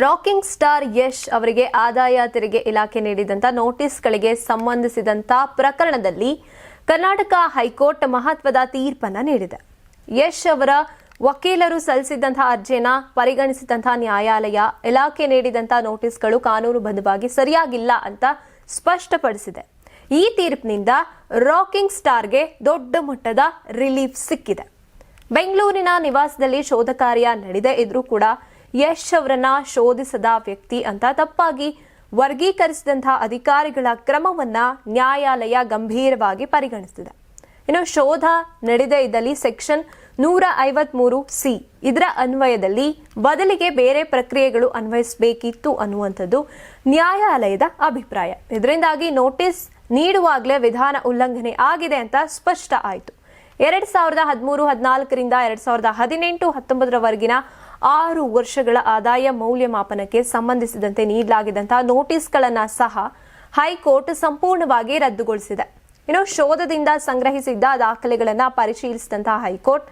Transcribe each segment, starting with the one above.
Rocking star Yash ಅವರಿಗೆ ಆದಾಯ ತೆರಿಗೆ ಇಲಾಖೆ ನೀಡಿದಂತ ನೋಟಿಸ್ಗಳಿಗೆ ಸಂಬಂಧಿಸಿದಂತ ಪ್ರಕರಣದಲ್ಲಿ ಕರ್ನಾಟಕ ಹೈಕೋರ್ಟ್ ಮಹತ್ವದ ತೀರ್ಪನ್ನ ನೀಡಿದೆ. ಯಶ್ ಅವರ ವಕೀಲರು ಸಲ್ಲಿಸಿದಂತಹ ಅರ್ಜಿಯನ್ನ ಪರಿಗಣಿಸಿದಂತಹ ನ್ಯಾಯಾಲಯ ಇಲಾಖೆ ನೀಡಿದಂತಹ ನೋಟಿಸ್ಗಳು ಕಾನೂನುಬದ್ಧವಾಗಿ ಸರಿಯಾಗಿಲ್ಲ ಅಂತ ಸ್ಪಷ್ಟಪಡಿಸಿದೆ. ಈ ತೀರ್ಪಿನಿಂದ ರಾಕಿಂಗ್ ಸ್ಟಾರ್ಗೆ ದೊಡ್ಡ ಮಟ್ಟದ ರಿಲೀಫ್ ಸಿಕ್ಕಿದೆ. ಬೆಂಗಳೂರಿನ ನಿವಾಸದಲ್ಲಿ ಶೋಧ ಕಾರ್ಯ ನಡೆದೇ. ಇದ್ರೂ ಕೂಡ ಯಶ್ ಅವರನ್ನ ಶೋಧಿಸದ ವ್ಯಕ್ತಿ ಅಂತ ತಪ್ಪಾಗಿ ವರ್ಗೀಕರಿಸಿದಂತಹ ಅಧಿಕಾರಿಗಳ ಕ್ರಮವನ್ನ ನ್ಯಾಯಾಲಯ ಗಂಭೀರವಾಗಿ ಪರಿಗಣಿಸಿದೆ ಇನ್ನು ಶೋಧ ನಡೆದೇ ಇದ್ದಲ್ಲಿ ಸೆಕ್ಷನ್ ನೂರ ಐವತ್ಮೂರು ಸಿ ಇದರ ಅನ್ವಯದಲ್ಲಿ ಬದಲಿಗೆ ಬೇರೆ ಪ್ರಕ್ರಿಯೆಗಳು ಅನ್ವಯಿಸಬೇಕಿತ್ತು ಅನ್ನುವಂಥದ್ದು ನ್ಯಾಯಾಲಯದ ಅಭಿಪ್ರಾಯ. ಇದರಿಂದಾಗಿ ನೋಟಿಸ್ ನೀಡುವಾಗಲೇ ವಿಧಾನ ಉಲ್ಲಂಘನೆ ಆಗಿದೆ ಅಂತ ಸ್ಪಷ್ಟ ಆಯಿತು. ಎರಡ್ ಸಾವಿರದ ಹದಿಮೂರು ಹದಿನಾಲ್ಕರಿಂದ ಎರಡ್ ಸಾವಿರದ ಹದಿನೆಂಟು ಹತ್ತೊಂಬತ್ತರವರೆಗಿನ ಆರು ವರ್ಷಗಳ ಆದಾಯ ಮೌಲ್ಯಮಾಪನಕ್ಕೆ ಸಂಬಂಧಿಸಿದಂತೆ ನೀಡಲಾಗಿದ್ದಂತಹ ನೋಟಿಸ್ಗಳನ್ನು ಸಹ ಹೈಕೋರ್ಟ್ ಸಂಪೂರ್ಣವಾಗಿ ರದ್ದುಗೊಳಿಸಿದೆ. ಇನ್ನು ಶೋಧದಿಂದ ಸಂಗ್ರಹಿಸಿದ್ದ ದಾಖಲೆಗಳನ್ನು ಪರಿಶೀಲಿಸಿದಂತಹ ಹೈಕೋರ್ಟ್,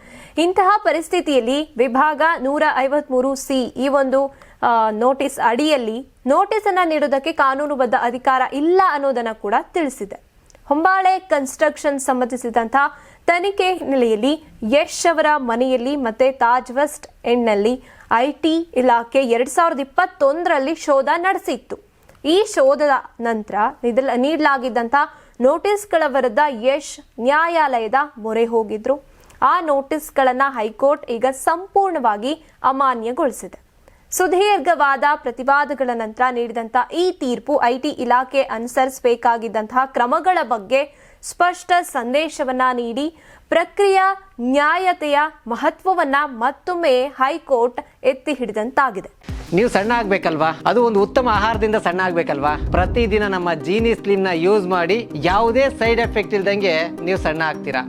ಇಂತಹ ಪರಿಸ್ಥಿತಿಯಲ್ಲಿ ವಿಭಾಗ ನೂರ ಐವತ್ಮೂರು ಸಿ ಈ ಒಂದು ನೋಟಿಸ್ ಅಡಿಯಲ್ಲಿ ನೋಟಿಸ್ ಅನ್ನ ನೀಡುವುದಕ್ಕೆ ಕಾನೂನುಬದ್ಧ ಅಧಿಕಾರ ಇಲ್ಲ ಅನ್ನೋದನ್ನ ಕೂಡ ತಿಳಿಸಿದೆ. ಹೊಂಬಾಳೆ ಕನ್ಸ್ಟ್ರಕ್ಷನ್ ಸಂಬಂಧಿಸಿದಂತಹ ತನಿಖೆ ಹಿನ್ನೆಲೆಯಲ್ಲಿ ಯಶ್ ಅವರ ಮನೆಯಲ್ಲಿ ಮತ್ತೆ ತಾಜ್ ವೆಸ್ಟ್ ಎಂಡ್ನಲ್ಲಿ ಐಟಿ ಇಲಾಖೆ ಎರಡ್ ಸಾವಿರದ ಇಪ್ಪತ್ತೊಂದರಲ್ಲಿ ಶೋಧ ನಡೆಸಿತ್ತು. ಈ ಶೋಧದ ನಂತರ ನೀಡಲಾಗಿದ್ದಂಥ ನೋಟಿಸ್ಗಳ ವಿರುದ್ಧ ಯಶ್ ನ್ಯಾಯಾಲಯದ ಮೊರೆ ಹೋಗಿದ್ರು. ಆ ನೋಟಿಸ್ಗಳನ್ನು ಹೈಕೋರ್ಟ್ ಈಗ ಸಂಪೂರ್ಣವಾಗಿ ಅಮಾನ್ಯಗೊಳಿಸಿದೆ. ಸುದೀರ್ಘವಾದ ಪ್ರತಿವಾದಗಳ ನಂತರ ನೀಡಿದಂತ ಈ ತೀರ್ಪು ಐಟಿ ಇಲಾಖೆ ಅನುಸರಿಸಬೇಕಾಗಿದ್ದಂತಹ ಕ್ರಮಗಳ ಬಗ್ಗೆ ಸ್ಪಷ್ಟ ಸಂದೇಶವನ್ನ ನೀಡಿ, ಪ್ರಕ್ರಿಯಾ ನ್ಯಾಯತೆಯ ಮಹತ್ವವನ್ನ ಮತ್ತೊಮ್ಮೆ ಹೈಕೋರ್ಟ್ ಎತ್ತಿ ಹಿಡಿದಂತಾಗಿದೆ. ನೀವು ಸಣ್ಣ ಆಗ್ಬೇಕಲ್ವಾ? ಅದು ಒಂದು ಉತ್ತಮ ಆಹಾರದಿಂದ ಸಣ್ಣ ಆಗ್ಬೇಕಲ್ವಾ? ಪ್ರತಿದಿನ ನಮ್ಮ ಜೀನಿ ಸ್ಲಿಮ್ನ ಯೂಸ್ ಮಾಡಿ ಯಾವುದೇ ಸೈಡ್ ಎಫೆಕ್ಟ್ ಇಲ್ದಂಗೆ ನೀವು ಸಣ್ಣ ಆಗ್ತೀರಾ?